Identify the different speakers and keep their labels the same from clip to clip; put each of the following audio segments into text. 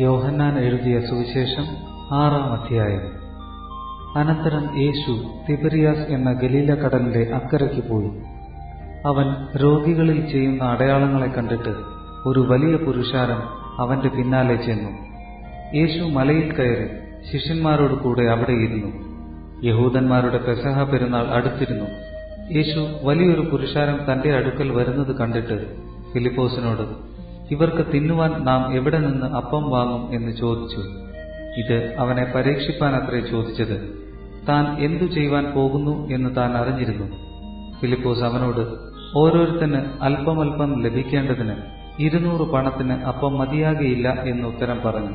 Speaker 1: യോഹന്നാൻ എഴുതിയ സുവിശേഷം ആറാം അധ്യായം. അനന്തരം യേശു തിബരിയാസ് എന്ന ഗലീല കടലിന്റെ അക്കരയ്ക്ക് പോയി. അവൻ രോഗികളിൽ ചെയ്യുന്ന അടയാളങ്ങളെ കണ്ടിട്ട് ഒരു വലിയ പുരുഷാരം അവന്റെ പിന്നാലെ ചെന്നു. യേശു മലയിൽ കയറി ശിഷ്യന്മാരോട് കൂടെ അവിടെ ഇരുന്നു. യഹൂദന്മാരുടെ പെസഹ പെരുന്നാൾ അടുത്തിരുന്നു. യേശു വലിയൊരു പുരുഷാരം തന്റെ അടുക്കൽ വരുന്നത് കണ്ടിട്ട് ഫിലിപ്പോസിനോട് ഇവർക്ക് തിന്നുവാൻ നാം എവിടെ നിന്ന് അപ്പം വാങ്ങും എന്ന് ചോദിച്ചു. ഇത് അവനെ പരീക്ഷിപ്പാനത്രേ ചോദിച്ചത്. താൻ എന്തു ചെയ്യുവാൻ പോകുന്നു എന്ന് താൻ അറിഞ്ഞിരുന്നു. ഫിലിപ്പോസ് അവനോട് ഓരോരുത്തന് അല്പമല്പം ലഭിക്കേണ്ടതിന് ഇരുന്നൂറ് പണത്തിന് അപ്പം മതിയാകയില്ല എന്ന് ഉത്തരം പറഞ്ഞു.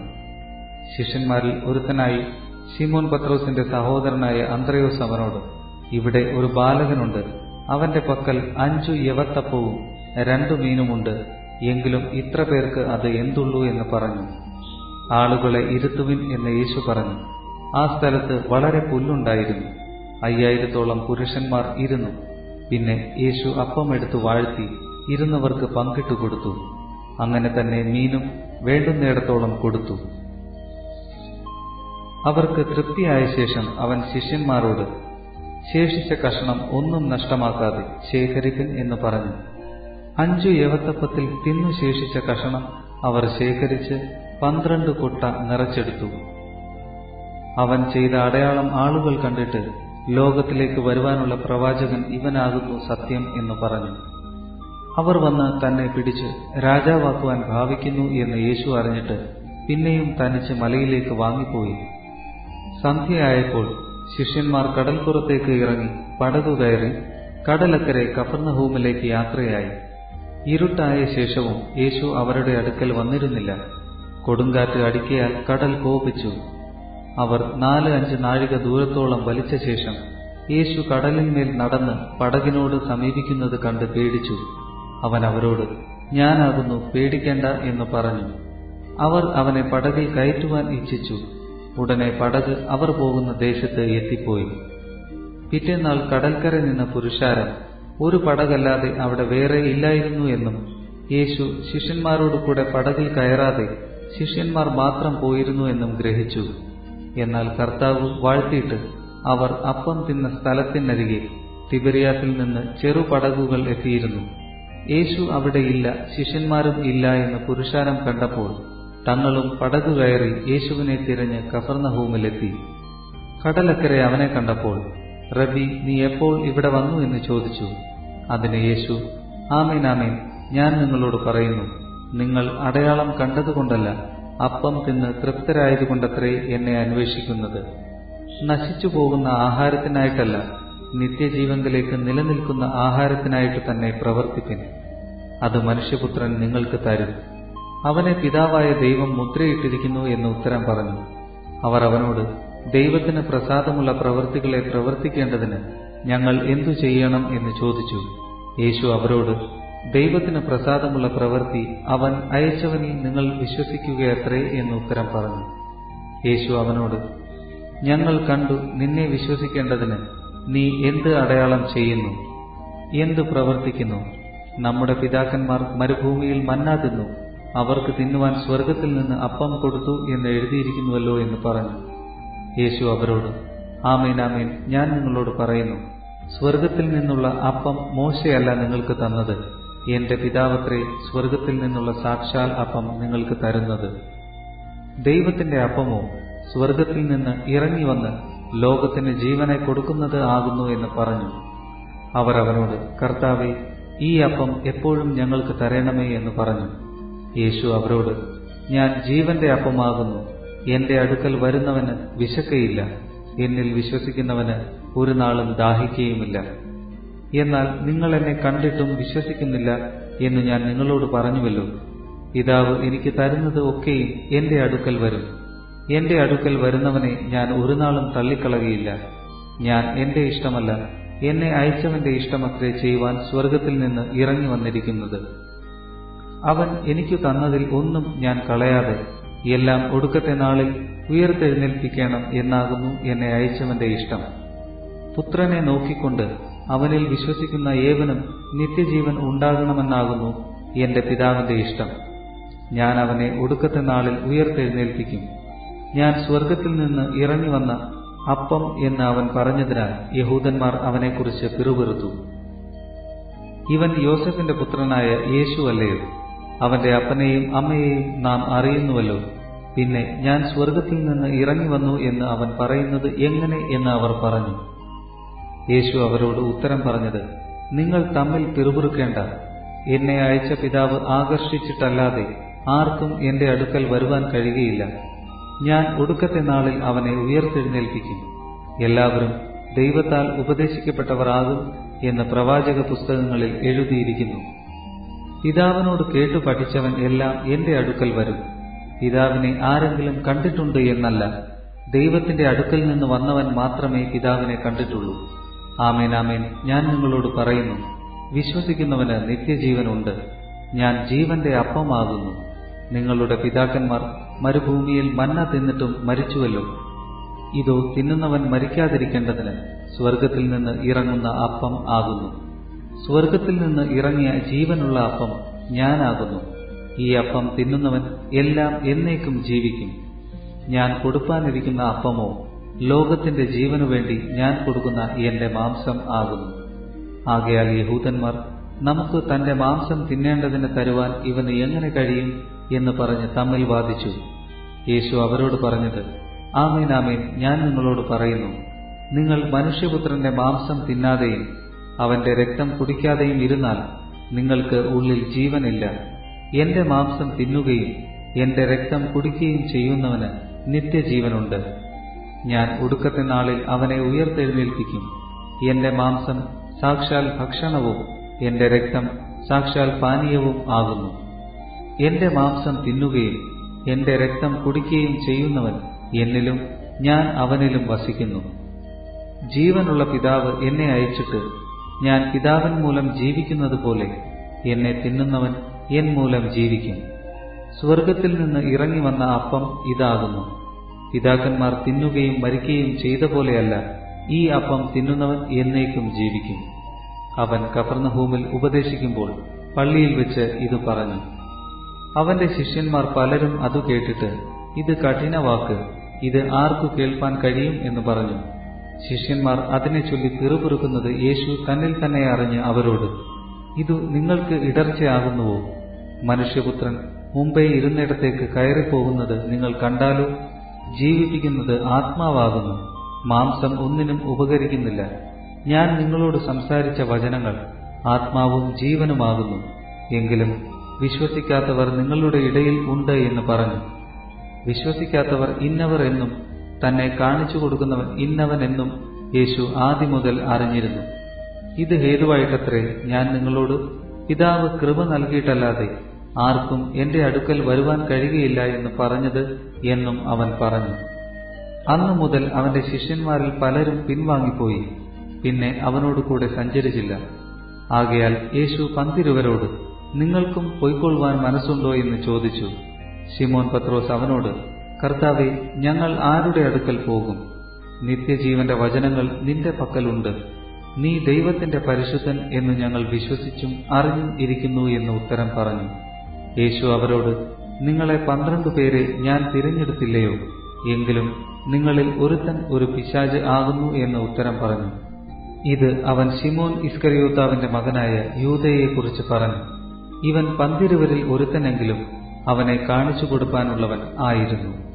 Speaker 1: ശിഷ്യന്മാരിൽ ഒരുത്തനായി ഷിമോൻ പത്രോസിന്റെ സഹോദരനായ അന്ത്രയോസ് അവനോട് ഇവിടെ ഒരു ബാലകനുണ്ട്. അവന്റെ പക്കൽ അഞ്ചു യവത്തപ്പവും രണ്ടു മീനുമുണ്ട്. എങ്കിലും ഇത്ര പേർക്ക് അത് എന്തുള്ളൂ എന്ന് പറഞ്ഞു. ആളുകളെ ഇരുത്തുവിൻ എന്ന് യേശു പറഞ്ഞു. ആ സ്ഥലത്ത് വളരെ പുല്ലുണ്ടായിരുന്നു. അയ്യായിരത്തോളം പുരുഷന്മാർ ഇരുന്നു. പിന്നെ യേശു അപ്പം എടുത്തു വാഴ്ത്തി ഇരുന്നവർക്ക് പങ്കിട്ടു കൊടുത്തു. അങ്ങനെ തന്നെ മീനും വേണ്ടുന്നിടത്തോളം കൊടുത്തു. അവർക്ക് തൃപ്തിയായ ശേഷം അവൻ ശിഷ്യന്മാരോട് ശേഷിച്ച കഷണം ഒന്നും നഷ്ടമാക്കാതെ ശേഖരിക്കൻ എന്ന് പറഞ്ഞു. അഞ്ചു യവത്തപ്പത്തിൽ തിന്നു ശേഷിച്ച കഷണം അവർ ശേഖരിച്ച് പന്ത്രണ്ട് കൊട്ട നിറച്ചെടുത്തു. അവൻ ചെയ്ത അടയാളം ആളുകൾ കണ്ടിട്ട് ലോകത്തിലേക്ക് വരുവാനുള്ള പ്രവാചകൻ ഇവനാകുന്നു സത്യം എന്ന് പറഞ്ഞു. അവർ വന്ന് തന്നെ പിടിച്ച് രാജാവാക്കുവാൻ ഭാവിക്കുന്നു എന്ന് യേശു അറിഞ്ഞിട്ട് പിന്നെയും തനിച്ച് മലയിലേക്ക് വാങ്ങിപ്പോയി. സന്ധ്യയായപ്പോൾ ശിഷ്യന്മാർ കടൽപ്പുറത്തേക്ക് ഇറങ്ങി പടകു കയറി കടലക്കരെ കഫർണഹൂമിലേക്ക് യാത്രയായി. ഇരുട്ടായ ശേഷവും യേശു അവരുടെ അടുക്കൽ വന്നിരുന്നില്ല. കൊടുങ്കാറ്റ് അടിക്കയാൽ കടൽ കോപിച്ചു. അവർ നാല് അഞ്ച് നാഴിക ദൂരത്തോളം വലിച്ച ശേഷം യേശു കടലിന്മേൽ നടന്ന് പടകിനോട് സമീപിക്കുന്നത് കണ്ട് പേടിച്ചു. അവൻ അവരോട് ഞാനാകുന്നു പേടിക്കേണ്ട എന്ന് പറഞ്ഞു. അവർ അവനെ പടകിൽ കയറ്റുവാൻ ഇച്ഛിച്ചു. ഉടനെ പടക് അവർ പോകുന്ന ദേശത്ത് എത്തിപ്പോയി. പിറ്റേന്നാൾ കടൽക്കര നിന്ന പുരുഷാരം ഒരു പടകല്ലാതെ അവിടെ വേറെ ഇല്ലായിരുന്നു എന്നും യേശു ശിഷ്യന്മാരോട് കൂടെ പടകിൽ കയറാതെ ശിഷ്യന്മാർ മാത്രം പോയിരുന്നു എന്നും ഗ്രഹിച്ചു. എന്നാൽ കർത്താവ് വാഴ്ത്തിയിട്ട് അവർ അപ്പം തിന്ന സ്ഥലത്തിനരികെ തിബരിയാസിൽ നിന്ന് ചെറുപടകുകൾ എത്തിയിരുന്നു. യേശു അവിടെ ഇല്ല ശിഷ്യന്മാരും ഇല്ല എന്ന് പുരുഷാരം കണ്ടപ്പോൾ തങ്ങളും പടകു കയറി യേശുവിനെ തിരഞ്ഞ് കഫർണഹൂമിലെത്തി കടലക്കരെ അവനെ കണ്ടപ്പോൾ റബി നീ എപ്പോൾ ഇവിടെ വന്നു? എന്ന് ചോദിച്ചു. അതിന് യേശു ആമേൻ ആമേൻ. ഞാൻ നിങ്ങളോട് പറയുന്നു നിങ്ങൾ അടയാളം കണ്ടതുകൊണ്ടല്ല അപ്പം തിന്ന് തൃപ്തരായതുകൊണ്ടത്രേ എന്നെ അന്വേഷിക്കുന്നത്. നശിച്ചു പോകുന്ന ആഹാരത്തിനായിട്ടല്ല നിത്യജീവങ്കിലേക്ക് നിലനിൽക്കുന്ന ആഹാരത്തിനായിട്ട് തന്നെ പ്രവർത്തിപ്പിൻ. അത് മനുഷ്യപുത്രൻ നിങ്ങൾക്ക് തരും. അവനെ പിതാവായ ദൈവം മുദ്രയിട്ടിരിക്കുന്നു എന്ന് ഉത്തരം പറഞ്ഞു. അവർ അവനോട് ദൈവത്തിന് പ്രസാദമുള്ള പ്രവൃത്തികളെ പ്രവർത്തിക്കേണ്ടതിന് ഞങ്ങൾ എന്തു ചെയ്യണം എന്ന് ചോദിച്ചു. യേശു അവരോട് ദൈവത്തിന് പ്രസാദമുള്ള പ്രവൃത്തി അവൻ അയച്ചവനിൽ നിങ്ങൾ വിശ്വസിക്കുകയത്രേ എന്ന് ഉത്തരം പറഞ്ഞു. യേശു അവനോട് ഞങ്ങൾ കണ്ടു നിന്നെ വിശ്വസിക്കേണ്ടതിന് നീ എന്ത് അടയാളം ചെയ്യുന്നു? എന്തു പ്രവർത്തിക്കുന്നു? നമ്മുടെ പിതാക്കന്മാർ മരുഭൂമിയിൽ മന്നാ തിന്നു. അവർക്ക് തിന്നുവാൻ സ്വർഗത്തിൽ നിന്ന് അപ്പം കൊടുത്തു എന്ന് എഴുതിയിരിക്കുന്നുവല്ലോ എന്ന് പറഞ്ഞു. യേശു അവരോട് ആമേൻ ഞാൻ നിങ്ങളോട് പറയുന്നു സ്വർഗത്തിൽ നിന്നുള്ള അപ്പം മോശയല്ല നിങ്ങൾക്ക് തന്നത് എന്റെ പിതാവത്രേ സ്വർഗത്തിൽ നിന്നുള്ള സാക്ഷാൽ അപ്പം നിങ്ങൾക്ക് തരുന്നത്. ദൈവത്തിന്റെ അപ്പമോ സ്വർഗത്തിൽ നിന്ന് ഇറങ്ങി വന്ന് ലോകത്തിന് ജീവനെ കൊടുക്കുന്നത് ആകുന്നു എന്ന് പറഞ്ഞു. അവർ അവനോട് കർത്താവെ ഈ അപ്പം എപ്പോഴും ഞങ്ങൾക്ക് തരണമേ എന്ന് പറഞ്ഞു. യേശു അവരോട് ഞാൻ ജീവന്റെ അപ്പമാകുന്നു എന്റെ അടുക്കൽ വരുന്നവന് വിശക്കയില്ല. എന്നിൽ വിശ്വസിക്കുന്നവന് ഒരു നാളും ദാഹിക്കുകയുമില്ല എന്നാൽ നിങ്ങൾ എന്നെ കണ്ടിട്ടും വിശ്വസിക്കുന്നില്ല എന്ന് ഞാൻ നിങ്ങളോട് പറഞ്ഞുവല്ലോ. പിതാവ് എനിക്ക് തരുന്നത് ഒക്കെയും എന്റെ അടുക്കൽ വരും. എന്റെ അടുക്കൽ വരുന്നവനെ ഞാൻ ഒരു നാളും തള്ളിക്കളകയില്ല ഞാൻ എന്റെ ഇഷ്ടമല്ല. എന്നെ അയച്ചവന്റെ ഇഷ്ടമത്രേ ചെയ്യുവാൻ സ്വർഗത്തിൽ നിന്ന് ഇറങ്ങി വന്നിരിക്കുന്നത്. അവൻ എനിക്കു തന്നതിൽ ഒന്നും ഞാൻ കളയാതെ എല്ലാം ഒടുക്കത്തെ നാളിൽ ഉയർത്തെഴുന്നേൽപ്പിക്കണം എന്നാകുന്നു എന്നെ അയച്ചവന്റെ ഇഷ്ടം. പുത്രനെ നോക്കിക്കൊണ്ട് അവനിൽ വിശ്വസിക്കുന്ന ഏവനും നിത്യജീവൻ ഉണ്ടാകണമെന്നാകുന്നു എന്റെ പിതാവിന്റെ ഇഷ്ടം. ഞാൻ അവനെ ഒടുക്കത്തെ നാളിൽ ഉയർത്തെഴുന്നേൽപ്പിക്കും. ഞാൻ സ്വർഗത്തിൽ നിന്ന് ഇറങ്ങി വന്ന അപ്പം എന്ന് അവൻ പറഞ്ഞതിനാൽ യഹൂദന്മാർ അവനെക്കുറിച്ച് പിറുപിറുത്തു. ഇവൻ യോസഫിന്റെ പുത്രനായ യേശു അല്ലയോ? അവന്റെ അപ്പനെയും അമ്മയെയും നാം അറിയുന്നുവല്ലോ. പിന്നെ ഞാൻ സ്വർഗത്തിൽ നിന്ന് ഇറങ്ങി വന്നു എന്ന് അവൻ പറയുന്നത് എങ്ങനെ എന്ന് അവർ പറഞ്ഞു. യേശു അവരോട് ഉത്തരം പറഞ്ഞത് നിങ്ങൾ തമ്മിൽ പിറുപിറുക്കേണ്ട. എന്നെ അയച്ച പിതാവ് ആകർഷിച്ചിട്ടല്ലാതെ ആർക്കും എന്റെ അടുക്കൽ വരുവാൻ കഴിയുകയില്ല. ഞാൻ ഒടുക്കത്തെ നാളിൽ അവനെ ഉയർത്തെഴുന്നേൽപ്പിക്കും. എല്ലാവരും ദൈവത്താൽ ഉപദേശിക്കപ്പെട്ടവരാകും എന്ന് പ്രവാചക പുസ്തകങ്ങളിൽ എഴുതിയിരിക്കുന്നു. പിതാവിനോട് കേട്ടു പഠിച്ചവൻ എല്ലാം എന്റെ അടുക്കൽ വരും. പിതാവിനെ ആരെങ്കിലും കണ്ടിട്ടുണ്ട് എന്നല്ല ദൈവത്തിന്റെ അടുക്കൽ നിന്ന് വന്നവൻ മാത്രമേ പിതാവിനെ കണ്ടിട്ടുള്ളൂ. ആമേൻ ആമേൻ. ഞാൻ നിങ്ങളോട് പറയുന്നു വിശ്വസിക്കുന്നവന് നിത്യജീവനുണ്ട്. ഞാൻ ജീവന്റെ അപ്പമാകുന്നു. നിങ്ങളുടെ പിതാക്കന്മാർ മരുഭൂമിയിൽ മന്ന തിന്നിട്ടും മരിച്ചുവല്ലോ. ഇതോ തിന്നുന്നവൻ മരിക്കാതിരിക്കേണ്ടതിന് സ്വർഗത്തിൽ നിന്ന് ഇറങ്ങുന്ന അപ്പം ആകുന്നു. സ്വർഗത്തിൽ നിന്ന് ഇറങ്ങിയ ജീവനുള്ള അപ്പം ഞാനാകുന്നു. ഈ അപ്പം തിന്നുന്നവൻ എല്ലാം എന്നേക്കും ജീവിക്കും. ഞാൻ കൊടുപ്പാനിരിക്കുന്ന അപ്പമോ ലോകത്തിന്റെ ജീവനു വേണ്ടി ഞാൻ കൊടുക്കുന്ന എന്റെ മാംസം ആകുന്നു. ആകയാൽ യഹൂദന്മാർ നമുക്ക് തന്റെ മാംസം തിന്നേണ്ടതിന് തരുവാൻ ഇവന് എങ്ങനെ കഴിയും? എന്ന് പറഞ്ഞ് തമ്മിൽ വാദിച്ചു. യേശു അവരോട് പറഞ്ഞത് ആമേൻ ആമേൻ ഞാൻ നിങ്ങളോട് പറയുന്നു. നിങ്ങൾ മനുഷ്യപുത്രന്റെ മാംസം തിന്നാതെയും അവന്റെ രക്തം കുടിക്കാതെയും ഇരുന്നാൽ നിങ്ങൾക്ക് ഉള്ളിൽ ജീവനില്ല. എന്റെ മാംസം തിന്നുകയും എന്റെ രക്തം കുടിക്കുകയും ചെയ്യുന്നവന് നിത്യജീവനുണ്ട്. ഞാൻ ഒടുക്കത്തെ നാളിൽ അവനെ ഉയർത്തെഴുന്നേൽപ്പിക്കും. എന്റെ മാംസം സാക്ഷാൽ ഭക്ഷണവും എന്റെ രക്തം സാക്ഷാൽ പാനീയവും ആകുന്നു. എന്റെ മാംസം തിന്നുകയും എന്റെ രക്തം കുടിക്കുകയും ചെയ്യുന്നവൻ എന്നിലും ഞാൻ അവനിലും വസിക്കുന്നു. ജീവനുള്ള പിതാവ് എന്നെ അയച്ചിട്ട് ഞാൻ പിതാവൻ മൂലം ജീവിക്കുന്നത് പോലെ എന്നെ തിന്നുന്നവൻ എൻ മൂലം ജീവിക്കും. സ്വർഗത്തിൽ നിന്ന് ഇറങ്ങി വന്ന അപ്പം ഇതാകുന്നു. പിതാക്കന്മാർ തിന്നുകയും മരിക്കുകയും ചെയ്ത പോലെയല്ല ഈ അപ്പം തിന്നുന്നവൻ എന്നേക്കും ജീവിക്കും. അവൻ കഫർണഹൂമിൽ ഉപദേശിക്കുമ്പോൾ പള്ളിയിൽ വെച്ച് ഇത് പറഞ്ഞു. അവന്റെ ശിഷ്യന്മാർ പലരും അത് കേട്ടിട്ട് ഇത് കഠിന വാക്ക് ഇത് ആർക്കു കേൾപ്പാൻ കഴിയും? എന്ന് പറഞ്ഞു. ശിഷ്യന്മാർ അതിനെ ചൊല്ലി പിറുപിറുക്കുന്നത് യേശു തന്നിൽ തന്നെ അറിഞ്ഞ് അവരോട് ഇതു നിങ്ങൾക്ക് ഇടർച്ചയാകുന്നുവോ? മനുഷ്യപുത്രൻ മുംബൈ ഇരുന്നിടത്തേക്ക് കയറിപ്പോകുന്നത് നിങ്ങൾ കണ്ടാലോ? ജീവിപ്പിക്കുന്നത് ആത്മാവാകുന്നു മാംസം ഒന്നിനും ഉപകരിക്കുന്നില്ല. ഞാൻ നിങ്ങളോട് സംസാരിച്ച വചനങ്ങൾ ആത്മാവും ജീവനുമാകുന്നു എങ്കിലും വിശ്വസിക്കാത്തവർ നിങ്ങളുടെ ഇടയിൽ ഉണ്ട് എന്ന് പറഞ്ഞു. വിശ്വസിക്കാത്തവർ ഇന്നവർ എന്നും തന്നെ കാണിച്ചു കൊടുക്കുന്നവൻ ഇന്നവൻ എന്നും യേശു ആദ്യം മുതൽ അറിഞ്ഞിരുന്നു. ഇത് ഹേതുവായിട്ടത്രേ ഞാൻ നിങ്ങളോട് പിതാവ് കൃപ നൽകിയിട്ടല്ലാതെ ആർക്കും എന്റെ അടുക്കൽ വരുവാൻ കഴിയുകയില്ല എന്ന് പറഞ്ഞത് എന്നും അവൻ പറഞ്ഞു. അന്നു മുതൽ അവന്റെ ശിഷ്യന്മാരിൽ പലരും പിൻവാങ്ങിപ്പോയി പിന്നെ അവനോട് കൂടെ സഞ്ചരിച്ചില്ല. ആകയാൽ യേശു പന്തിരുവരോട് നിങ്ങൾക്കും പൊയ്ക്കൊള്ളുവാൻ മനസ്സുണ്ടോ? എന്ന് ചോദിച്ചു. ശിമോൻ പത്രോസ് അവനോട് കർത്താവെ ഞങ്ങൾ ആരുടെ അടുക്കൽ പോകും? നിത്യജീവന്റെ വചനങ്ങൾ നിന്റെ പക്കലുണ്ട്. നീ ദൈവത്തിന്റെ പരിശുദ്ധൻ എന്ന് ഞങ്ങൾ വിശ്വസിച്ചും അറിഞ്ഞും ഇരിക്കുന്നു എന്ന് ഉത്തരം പറഞ്ഞു. യേശു അവരോട് നിങ്ങളെ പന്ത്രണ്ട് പേരെ ഞാൻ തിരഞ്ഞെടുത്തില്ലയോ? എങ്കിലും നിങ്ങളിൽ ഒരുത്തൻ ഒരു പിശാജ് ആകുന്നു എന്ന് ഉത്തരം പറഞ്ഞു. ഇത് അവൻ ശിമോൻ ഇസ്കരിയോത്താവിന്റെ മകനായ യൂതയെക്കുറിച്ച് പറഞ്ഞു. ഇവൻ പന്തിരുവരിൽ ഒരുത്തനെങ്കിലും അവനെ കാണിച്ചു കൊടുക്കാനുള്ളവൻ ആയിരുന്നു.